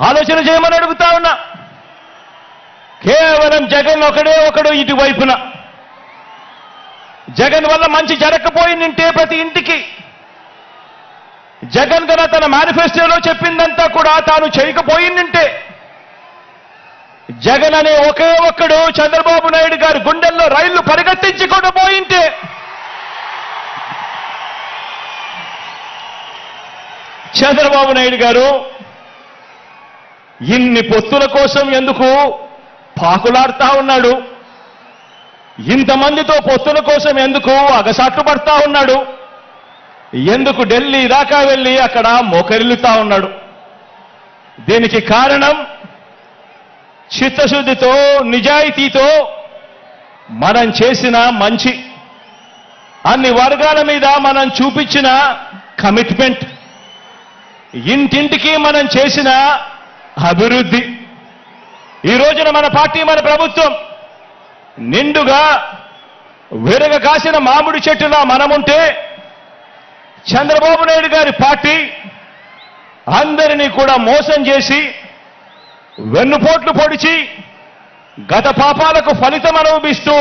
ఆలోచన చేయమని అడుగుతా ఉన్నా. కేవలం జగన్ ఒకడే ఒకడు ఇటువైపున. జగన్ వల్ల మంచి జరగకపోయిందంటే ప్రతి ఇంటికి. జగన్ గన తన మేనిఫెస్టోలో చెప్పిందంతా కూడా తాను చేయకపోయిందంటే జగన్ అనే ఒకే ఒక్కడు చంద్రబాబు నాయుడు గారు గుండెల్లో రైళ్ళు పరిగెత్తించకుండా పోయింటే. చంద్రబాబు నాయుడు గారు ఇన్ని పొత్తుల కోసం ఎందుకు పాకులాడుతా ఉన్నాడు? ఇంతమందితో పొత్తుల కోసం ఎందుకు అగసాట్లు పడతా ఉన్నాడు? ఎందుకు ఢిల్లీ దాకా వెళ్ళి అక్కడ మోకరిల్లుతా ఉన్నాడు? దీనికి కారణం చిత్తశుద్ధితో నిజాయితీతో మనం చేసిన మంచి అన్ని వర్గాల మీద మనం చూపించిన కమిట్మెంట్ ఇంటింటికి మనం చేసిన అభివృద్ధి. ఈ రోజున మన పార్టీ మన ప్రభుత్వం నిండుగా విరగ కాసిన మామిడి చెట్టులా మనముంటే చంద్రబాబు నాయుడు గారి పార్టీ అందరినీ కూడా మోసం చేసి వెన్నుపోట్లు పొడిచి గత పాపాలకు ఫలితం అనుభవిస్తూ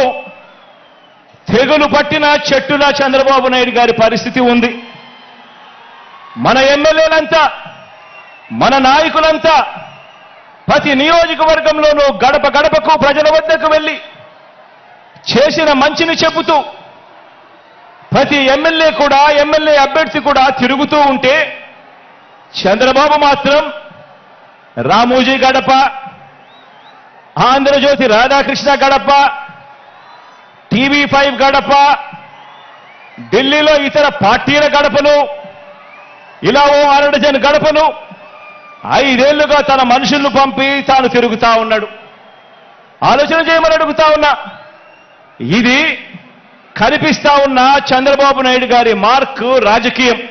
తెగులు పట్టిన చెట్టులా చంద్రబాబు నాయుడు గారి పరిస్థితి ఉంది. మన ఎమ్మెల్యేలంతా మన నాయకులంతా ప్రతి నియోజకవర్గంలోనూ గడప గడపకు ప్రజల వద్దకు వెళ్ళి చేసిన మంచిని చెబుతూ ప్రతి ఎమ్మెల్యే కూడా ఎమ్మెల్యే అభ్యర్థి కూడా తిరుగుతూ ఉంటే చంద్రబాబు మాత్రం రామోజీ గడప ఆంధ్రజ్యోతి రాధాకృష్ణ గడప టీవీ ఫైవ్ గడప ఢిల్లీలో ఇతర పార్టీల గడపలు ఇలా ఓ అరడజన్ గడపలు ఐదేళ్ళుగా తన మనుషులను పంపి తాను తిరుగుతా ఉన్నాడు. ఆలోచన చేయమని అడుగుతా ఉన్నా. ఇది కనిపిస్తా ఉన్న చంద్రబాబు నాయుడు గారి మార్క్ రాజకీయం.